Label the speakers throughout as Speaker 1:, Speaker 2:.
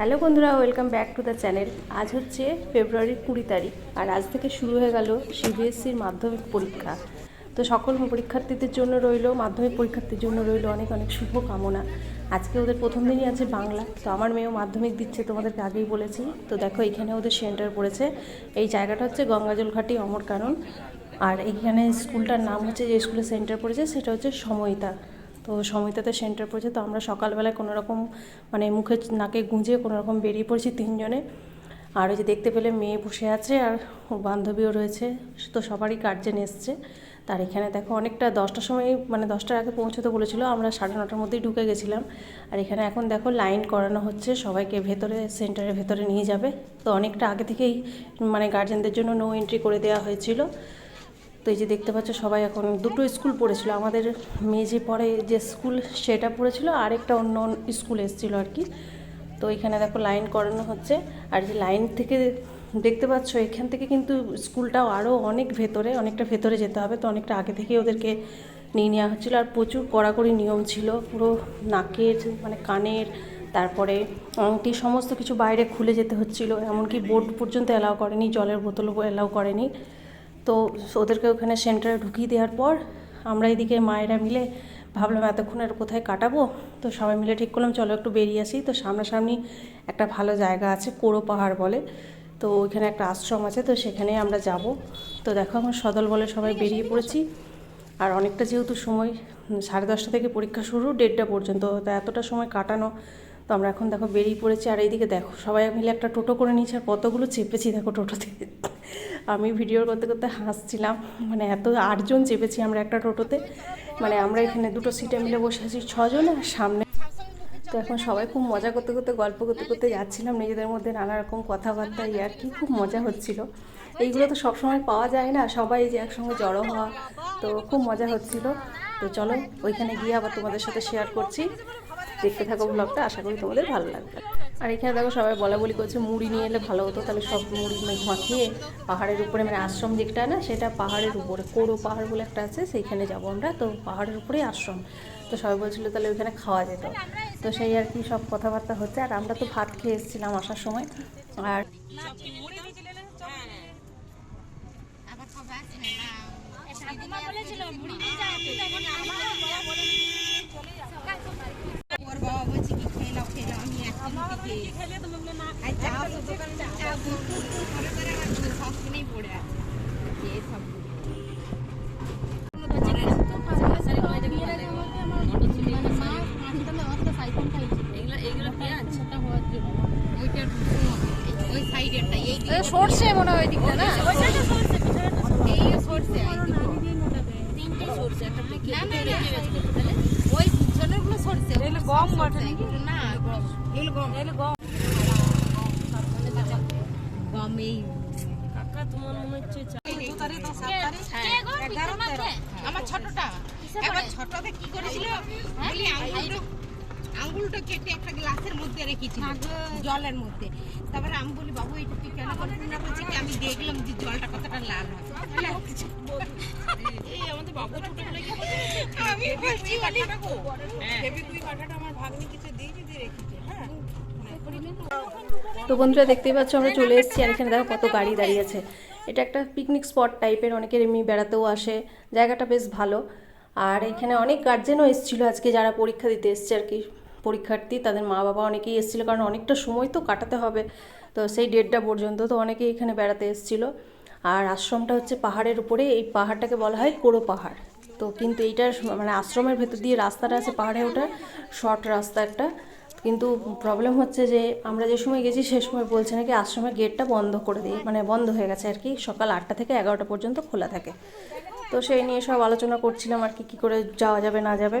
Speaker 1: Hello বন্ধুরা, welcome back to the channel. আজ হচ্ছে ফেব্রুয়ারির কুড়ি তারিখ, আর আজ থেকে শুরু হয়ে গেল সিবিএসসির মাধ্যমিক পরীক্ষা। তো সকল পরীক্ষার্থীদের জন্য রইল, মাধ্যমিক পরীক্ষার্থীর জন্য রইল অনেক অনেক শুভ কামনা আজকে ওদের প্রথম দিনই আছে বাংলা, তো আমার মেয়েও মাধ্যমিক দিচ্ছে তোমাদেরকে আগেই বলেছি। তো দেখো, এখানে ওদের সেন্টার পড়েছে। এই জায়গাটা হচ্ছে গঙ্গাজল ঘাটি অমর কানন আর এইখানে স্কুলটার নাম হচ্ছে যে স্কুলের সেন্টার পড়েছে, সেটা হচ্ছে সময়িতা তো সময়টাতে সেন্টার পড়েছে, তো আমরা সকালবেলায় কোনো রকম মানে মুখে নাকে গুঁজে কোনো রকম বেরিয়ে পড়েছি তিনজনে। আর ওই যে দেখতে পেলে মেয়ে বসে আছে আর বান্ধবীও রয়েছে, তো সবারই গার্জেন এসছে। তার এখানে দেখো অনেকটা দশটার সময় মানে দশটার আগে পৌঁছতে বলেছিল, আমরা সাড়ে নটার মধ্যেই ঢুকে গেছিলাম। আর এখানে এখন দেখো লাইন করানো হচ্ছে, সবাইকে ভেতরে সেন্টারের ভেতরে নিয়ে যাবে। তো অনেকটা আগে থেকেই মানে গার্জেনদের জন্য নো এন্ট্রি করে দেওয়া হয়েছিল। তো এই যে দেখতে পাচ্ছ, সবাই এখন দুটো স্কুল পড়েছিল। আমাদের মেয়ে যে পড়ে, যে স্কুল সেটা পড়েছিল আর একটা অন্য স্কুল এসেছিল আর কি। তো এখানে দেখো লাইন করানো হচ্ছে। আর যে লাইন থেকে দেখতে পাচ্ছ, এখান থেকে কিন্তু স্কুলটাও আরও অনেক ভেতরে, অনেকটা ভেতরে যেতে হবে। তো অনেকটা আগে থেকেই ওদেরকে নিয়ে নেওয়া হচ্ছিল। আর প্রচুর কড়াকড়ি নিয়ম ছিল, পুরো নাকের মানে কানের, তারপরে আংটি, সমস্ত কিছু বাইরে খুলে যেতে হচ্ছিল। এমনকি বোর্ড পর্যন্ত অ্যালাউ করেনি, জলের বোতলও অ্যালাউ করেনি। তো ওদেরকে ওখানে সেন্টারে ঢুকিয়ে দেওয়ার পর আমরা এদিকে মায়েরা মিলে ভাবলাম এতক্ষণ আর কোথায় কাটাবো? তো সবাই মিলে ঠিক করলাম, চলো একটু বেরিয়ে আসি। তো সামনাসামনি একটা ভালো জায়গা আছে, কোড়ো পাহাড় বলে। তো ওইখানে একটা আশ্রম আছে, তো সেখানে আমরা যাব। তো দেখো আমার সদল বলে সবাই বেরিয়ে পড়েছি। আর অনেকটা যেহেতু সময় সাড়ে দশটা থেকে পরীক্ষা শুরু, দেড়টা পর্যন্ত। তো এতটা সময় কাটানো, তো আমরা এখন দেখো বেরিয়ে পড়েছি। আর এইদিকে দেখো সবাই মিলে একটা টোটো করে নিয়েছি, আর কতগুলো চেপেছি দেখো টোটোতে। আমি ভিডিও করতে করতে হাসছিলাম মানে এত আটজন চেপেছি আমরা একটা টোটোতে মানে আমরা এখানে দুটো সিটে মিলে বসে আছি ছজন আর সামনে। তো এখন সবাই খুব মজা করতে করতে, গল্প করতে করতে যাচ্ছিলাম, নিজেদের মধ্যে নানা রকম কথাবার্তা ইয়ার কি, খুব মজা হচ্ছিল। এইগুলো তো সবসময় পাওয়া যায় না, সবাই যে একসঙ্গে জড়ো হওয়া, তো খুব মজা হচ্ছিল। তো চলো, ওইখানে গিয়ে আবার তোমাদের সাথে শেয়ার করছি। দেখতে থাকো ব্লগটা আশা করি তোমাদের ভালো লাগবে। আর এখানে দেখো সবাই বলা বলি করছে, মুড়ি নিয়ে এলে ভালো হতো, তাহলে সব মুড়ি মেঘ মাখিয়ে পাহাড়ের উপরে মানে আশ্রম যেটা না, সেটা পাহাড়ের উপরে, কোড়ো পাহাড় বলে একটা আছে, সেইখানে যাব আমরা, তো পাহাড়ের উপরেই আশ্রম। তো সবাই বলছিল তাহলে ওইখানে খাওয়া যেত। তো সেই আর কি সব কথাবার্তা হচ্ছে, আর আমরা তো ভাত খেয়ে এসেছিলাম আসার সময়। আর
Speaker 2: ওর বাবা
Speaker 3: সর্ষে মনে হয় ওই দিকটা না
Speaker 2: সরষে সরষে একটা না না না ওই পিছনেরগুলো সরষে এগুলো গম বটে না এগুলো গম এগুলো গম। গম এই হ্যাঁ, আমার ছোটটা। এবার ছোটটা কি করেছিল? বলি আঙ্গুলটা আঙ্গুলটা কেটে একটা গ্লাসের মধ্যে রেখেছিল জলের মধ্যে। তারপরে আমি বলি বাবু এটা তুই কেন করবি না বলছি কি আমি দেখলাম যে জলটা কতটা লাল হয়। এই আমাদের বাবু ছোটবেলায় আমি বলছি বলি তুই কাঁটাটা আমার ভাগ্নি কিছু দিয়ে যদি রেখেছে। হ্যাঁ।
Speaker 1: তো বন্ধুরা দেখতেই পাচ্ছ আমরা চলে এসেছি। আর এখানে দেখো কত গাড়ি দাঁড়িয়ে আছে। এটা একটা পিকনিক স্পট টাইপের অনেকের এমনি বেড়াতেও আসে। জায়গাটা বেশ ভালো। আর এখানে অনেক গার্জেনও এসেছিল আজকে যারা পরীক্ষা দিতে এসছে আর কি। পরীক্ষার্থী, তাদের মা বাবা অনেকেই এসেছিল কারণ অনেকটা সময় তো কাটাতে হবে। তো সেই ডেটটা পর্যন্ত তো অনেকেই এখানে বেড়াতে এসেছিল। আর আশ্রমটা হচ্ছে পাহাড়ের উপরে, এই পাহাড়টাকে বলা হয় কোড়ো পাহাড়। তো কিন্তু এইটার মানে আশ্রমের ভেতর দিয়ে রাস্তাটা আছে পাহাড়ে ওঠার, শর্ট রাস্তা একটা। কিন্তু প্রবলেম হচ্ছে যে আমরা যে সময় গেছি সে সময় বলছে নাকি আশ্রমের গেটটা বন্ধ করে দিই মানে বন্ধ হয়ে গেছে আর কি, সকাল আটটা থেকে এগারোটা পর্যন্ত খোলা থাকে। তো সেই নিয়ে সব আলোচনা করছিলাম আর কি, কী করে যাওয়া যাবে, না যাবে।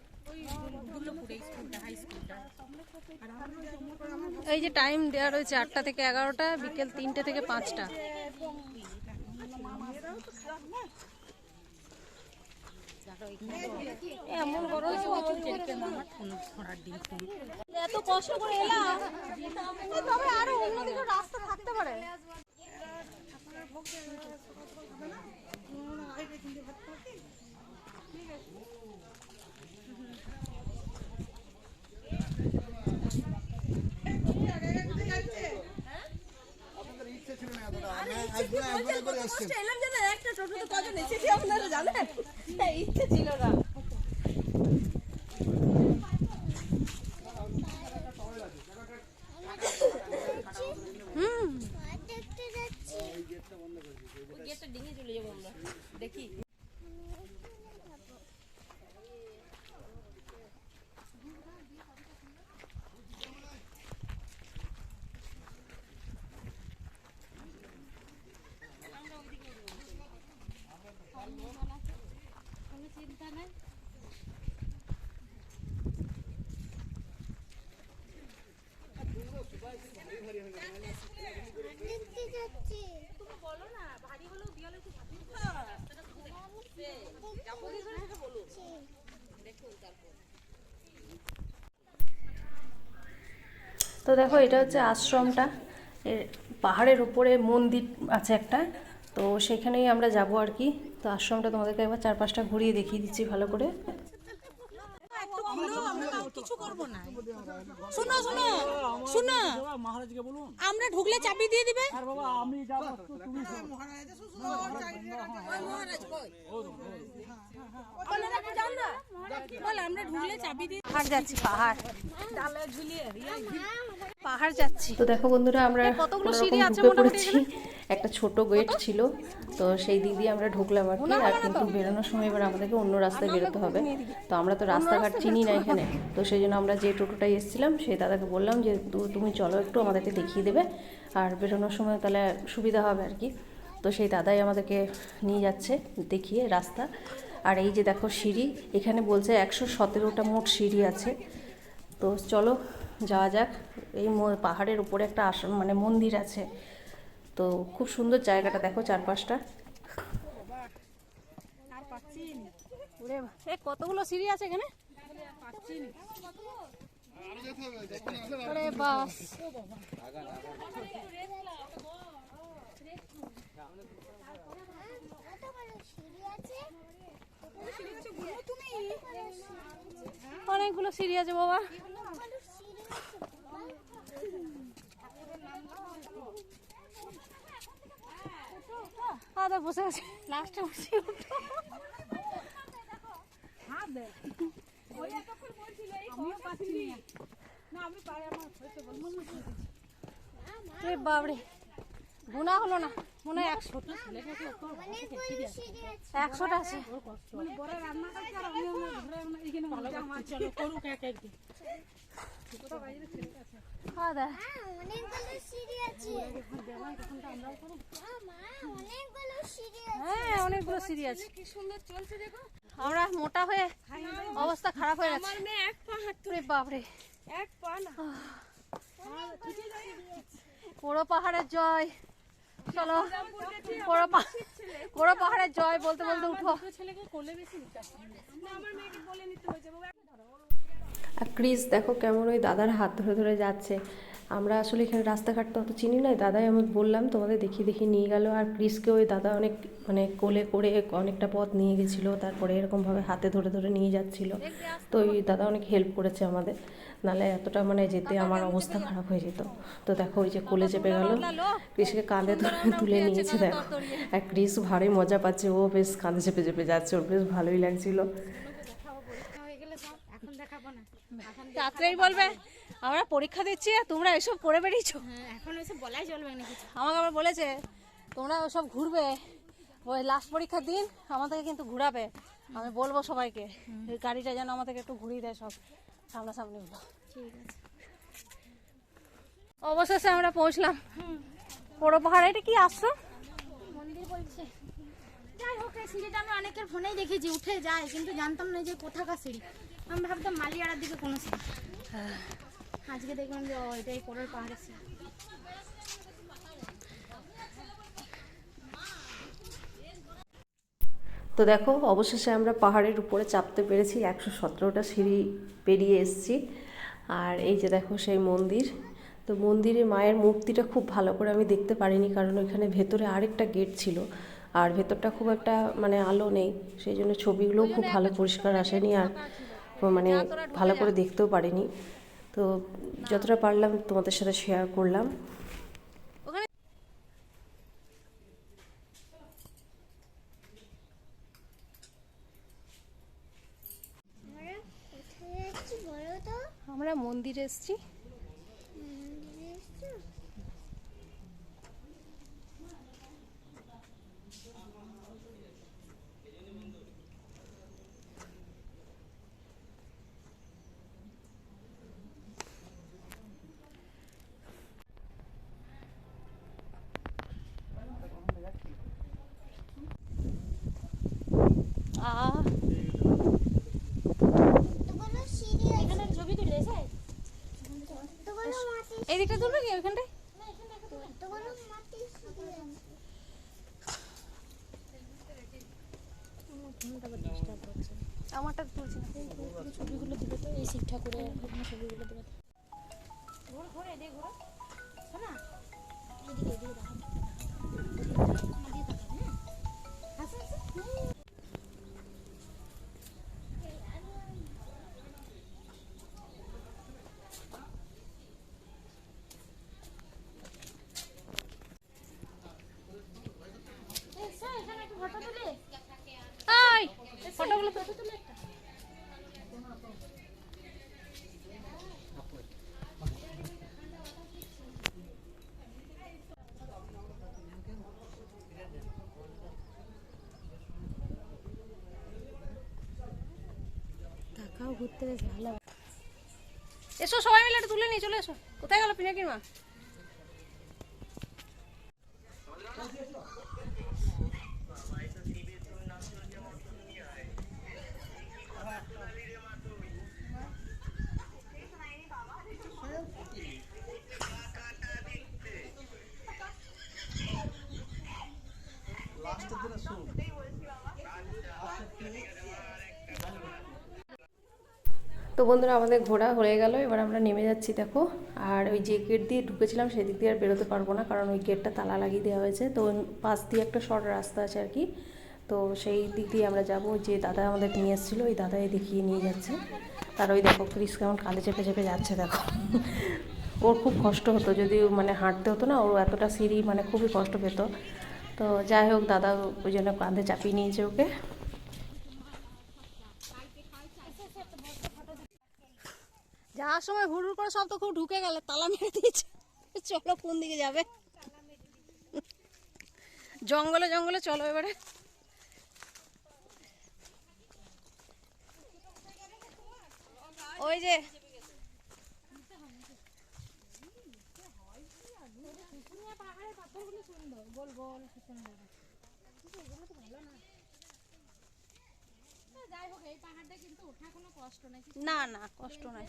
Speaker 3: এই যে টাইম দেওয়া রয়েছে আটটা থেকে এগারোটা, বিকেল তিনটে থেকে পাঁচটা। এমন এত কষ্ট করে এলাম তবে আরও অন্যদিকে রাস্তা থাকতে পারে। এলাম জানো একটা টোটোতে কজন এসেছি আপনারা জানেন? ইচ্ছে ছিল না
Speaker 4: দেখতে যাচ্ছি
Speaker 1: তো দেখো এটা হচ্ছে আশ্রমটা। পাহাড়ের উপরে মন্দির আছে একটা। তো সেখানেই আমরা যাব আর কি। তো আশ্রমটা তোমাদেরকে একবার চার পাঁচটা ঘুরিয়ে দেখিয়ে দিচ্ছি ভালো করে।
Speaker 2: কিছু করব না। শোনো শোনো শোনো। আমরা ঢুকলে চাবি দিয়ে দিবে? বল
Speaker 3: পাহাড় যাচ্ছি পাহাড়। যাচ্ছি।
Speaker 1: তো দেখো বন্ধুরা আমরা
Speaker 3: কতগুলো সিঁড়ি আছে
Speaker 1: ঢুকে পড়েছি। একটা ছোট গেট ছিল তো সেই দিক দিয়ে আমরা ঢুকলাম আর কি। আর কিন্তু বেরোনোর সময় এবার আমাদেরকে অন্য রাস্তায় বেরোতে হবে। তো আমরা তো রাস্তাঘাট চিনি না এখানে। তো সেই জন্য আমরা যে টোটোটায় এসেছিলাম সেই দাদাকে বললাম যে তুমি চলো একটু আমাদেরকে দেখিয়ে দেবে। আর বেরোনোর সময় তাহলে সুবিধা হবে আর কি। তো সেই দাদাই আমাদেরকে নিয়ে যাচ্ছে দেখিয়ে রাস্তা। আর এই যে দেখো সিঁড়ি এখানে বলছে একশো সতেরোটা মোট সিঁড়ি আছে তো চলো যাওয়া যাক এই ম- পাহাড়ের উপরে একটা আসন মানে মন্দির আছে তো খুব সুন্দর জায়গাটা দেখো চারপাশটা
Speaker 3: কতগুলো সিঁড়ি আছে এখানে
Speaker 4: সিঁড়ি আছে
Speaker 3: অনেকগুলো সিঁড়ি আছে বাবা। আদা বসে আছে। লাস্টে বসে বাবরে। গুণা হলো না। মনে হয় একশো একশোটা আছে।
Speaker 4: হ্যাঁ। অনেকগুলো সিঁড়ি আছে।
Speaker 3: হ্যাঁ কি সুন্দর চলছে দেখো। আমরা মোটা হয়ে অবস্থা খারাপ হয়ে গেছে। বাপরে। এক পা না। বড় পাহাড়ের জয়। চলো, বড় পা বড় পাহাড়ের জয় বলতে বলতে উঠো।
Speaker 1: আর ক্রিস, দেখো কেমন ওই দাদার হাত ধরে ধরে যাচ্ছে। আমরা আসলে এখানে রাস্তাঘাট তো অত চিনি না দাদাই আমি বললাম তোমাদের দেখিয়ে দেখিয়ে নিয়ে গেল। আর ক্রিসকে ওই দাদা অনেক মানে কোলে করে অনেকটা পথ নিয়ে গেছিল তারপরে এরকমভাবে হাতে ধরে ধরে নিয়ে যাচ্ছিল। তো ওই দাদা অনেক হেল্প করেছে আমাদের নাহলে এতটা মানে যেতে আমার অবস্থা খারাপ হয়ে যেত। তো দেখো ওই যে কোলে চেপে গেল ক্রিসকে কাঁধে ধরে তুলে নিয়েছে দেখো। আর ক্রিস ভারী মজা পাচ্ছে ও বেশ কাঁধে চেপে চেপে যাচ্ছে ওর বেশ ভালোই লাগছিল।
Speaker 3: বলবে আমরা পরীক্ষা দিচ্ছি আর তোমরা এসব করে বেরিয়েছো।
Speaker 2: এখন এসে বলাই চলবে না কিছু।
Speaker 3: আমাকে আবার বলেছে তোমরা ওসব ঘুরবে। ওই লাস্ট পরীক্ষার দিন আমাদেরকে কিন্তু ঘুরাবে। আমি বলব সবাইকে গাড়িটা যেন আমাদেরকে একটু ঘুরিয়ে দেয় সব সামনাসামনি
Speaker 4: ঠিক আছে।
Speaker 3: অবশেষে আমরা পৌঁছলাম। বড় পাহাড়ে এটা কি আসছো?
Speaker 4: মন্দির বলছে।
Speaker 5: যাই হোক এই সিঁড়িটা আমি অনেকের ফোনেই দেখেছি উঠে যায় কিন্তু জানতাম না যে কোথাকার সিঁড়ি। আমি ভাবতাম মালিয়াড়ার দিকে কোনো সিঁড়ি। আজকে দেখলাম যে এটাই পাহাড়ের সিঁড়ি
Speaker 1: তো দেখো, অবশেষে আমরা পাহাড়ের উপরে চাপতে পেরেছি, একশো সতেরোটা সিঁড়ি পেরিয়ে এসেছি। আর এই যে দেখো, সেই মন্দির। তো মন্দিরে মায়ের মূর্তিটা খুব ভালো করে আমি দেখতে পারিনি, কারণ ওইখানে ভেতরে আরেকটা গেট ছিল। আর ভেতরটা খুব একটা মানে আলো নেই, সেই জন্য ছবিগুলোও খুব ভালো, পরিষ্কার আসেনি আর মানে ভালো করে দেখতেও পারিনি। তো যতটা পারলাম তোমাদের সাথে শেয়ার করলাম।
Speaker 4: আমরা
Speaker 3: মন্দিরে এসেছি।
Speaker 5: Ah. ঘুরতে বেশ ভালো
Speaker 3: এসো সবাই মিলে একটু তুলে নিয়ে চলে এসো। কোথায় গেল পিনাকির মা?
Speaker 1: তো বন্ধুরা, আমাদের ঘোরা হয়ে গেল। এবার আমরা নেমে যাচ্ছি, দেখো। আর ওই যে গেট দিয়ে ঢুকেছিলাম, সেদিক দিয়ে আর বেরোতে পারব না, কারণ ওই গেটটা তালা লাগিয়ে দেওয়া হয়েছে। তো পাশ দিয়ে একটা শর্ট রাস্তা আছে আর কি। তো সেই দিক দিয়ে আমরা যাব। যে দাদা আমাদের নিয়ে এসেছিল, ওই দাদাই দেখিয়ে নিয়ে যাচ্ছে। তার ওই দেখো ক্রিস কেমন কালে চেপে চেপে যাচ্ছে, দেখো। ওর খুব কষ্ট হতো যদি মানে হাঁটতে হতো না ওর এতটা সিঁড়ি মানে খুবই কষ্ট পেত। তো যাই হোক, দাদা ওই জন্য কাঁধে চাপিয়ে নিয়েছে ওকে।
Speaker 3: যাওয়ার সময় হুড় হুড় করে সব তো খুব ঢুকে গেলে, তালা মেরে দিয়েছে। চলো কোন দিকে যাবে? জঙ্গলে জঙ্গলে চলো এবারে। ওই যে।
Speaker 5: যাই হোক এই পাহাড়টা কিন্তু ওঠা কোনো কষ্ট নাই।
Speaker 3: না না কষ্ট নাই।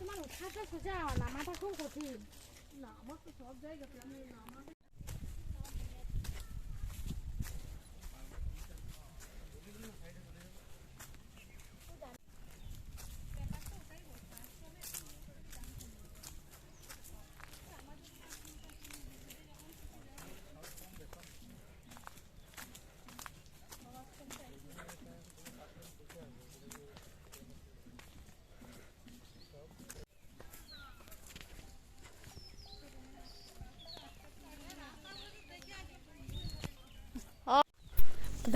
Speaker 5: তোমার ওঠাটা সোজা নামাটা খুব কঠিন।
Speaker 1: তো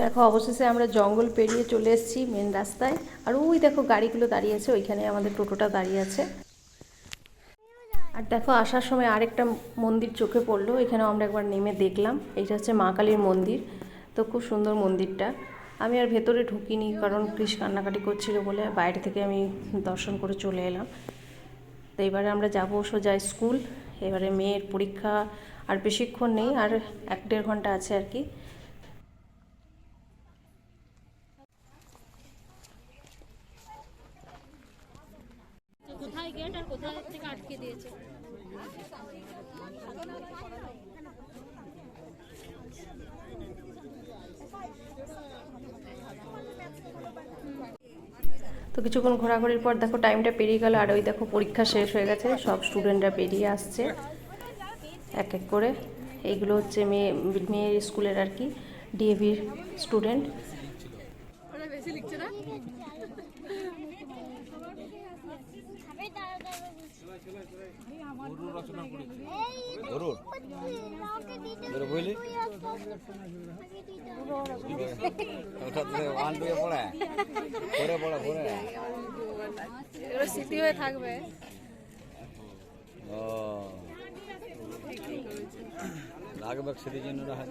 Speaker 1: দেখো, অবশেষে আমরা জঙ্গল পেরিয়ে চলে এসেছি মেন রাস্তায়। আর ওই দেখো, গাড়িগুলো দাঁড়িয়ে আছে, ওইখানে আমাদের টোটোটা দাঁড়িয়ে আছে। আর দেখো, আসার সময় আরেকটা মন্দির চোখে পড়ল, এখানেও আমরা একবার নেমে দেখলাম। এইটা হচ্ছে মা কালীর মন্দির। তো খুব সুন্দর মন্দিরটা। আমি আর ভেতরে ঢুকিনি, কারণ কৃষ কান্নাকাটি করছিল বলে বাইরে থেকে আমি দর্শন করে চলে এলাম। তো এবারে আমরা যাব সোজা স্কুল। এবারে মেয়ের পরীক্ষা আর বেশিক্ষণ নেই, আর এক দেড় ঘণ্টা আছে আর কি
Speaker 5: কোথায় গেট আর কোথায় থেকে আটকে দিয়েছে
Speaker 1: তো কিছুক্ষণ ঘোরাঘুরির পর দেখো টাইমটা পেরিয়ে গেল, আর ওই দেখো পরীক্ষা শেষ হয়ে গেছে, সব স্টুডেন্টরা পেরিয়ে আসছে। এক এক করে। এইগুলো হচ্ছে মেয়ে, মেয়ের স্কুলের আর কি ডিএভির স্টুডেন্ট
Speaker 4: খাবে
Speaker 6: গরুর
Speaker 4: ওকে দিতে
Speaker 6: গরু বুঝলি? ওয়ান টু এ পড়ে। পড়ে পড়ে পড়ে।
Speaker 3: এগুলো স্মৃতি হয়ে থাকবে।
Speaker 6: ও। লাগবে সেদিন জন্য রাখা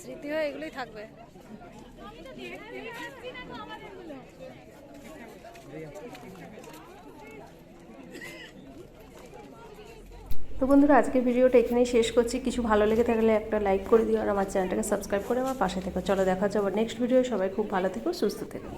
Speaker 3: স্মৃতি হয়ে এগুলোই থাকবে।
Speaker 1: তো বন্ধুরা, আজকের ভিডিওটা এখানেই শেষ করছি। কিছু ভালো লেগে থাকলে একটা লাইক করে দিও আর আমার চ্যানেলটাকে সাবস্ক্রাইব করে আমার পাশে থেকো। চলো দেখা যাব নেক্সট ভিডিও সবাই খুব ভালো থেকো, সুস্থ থেকো।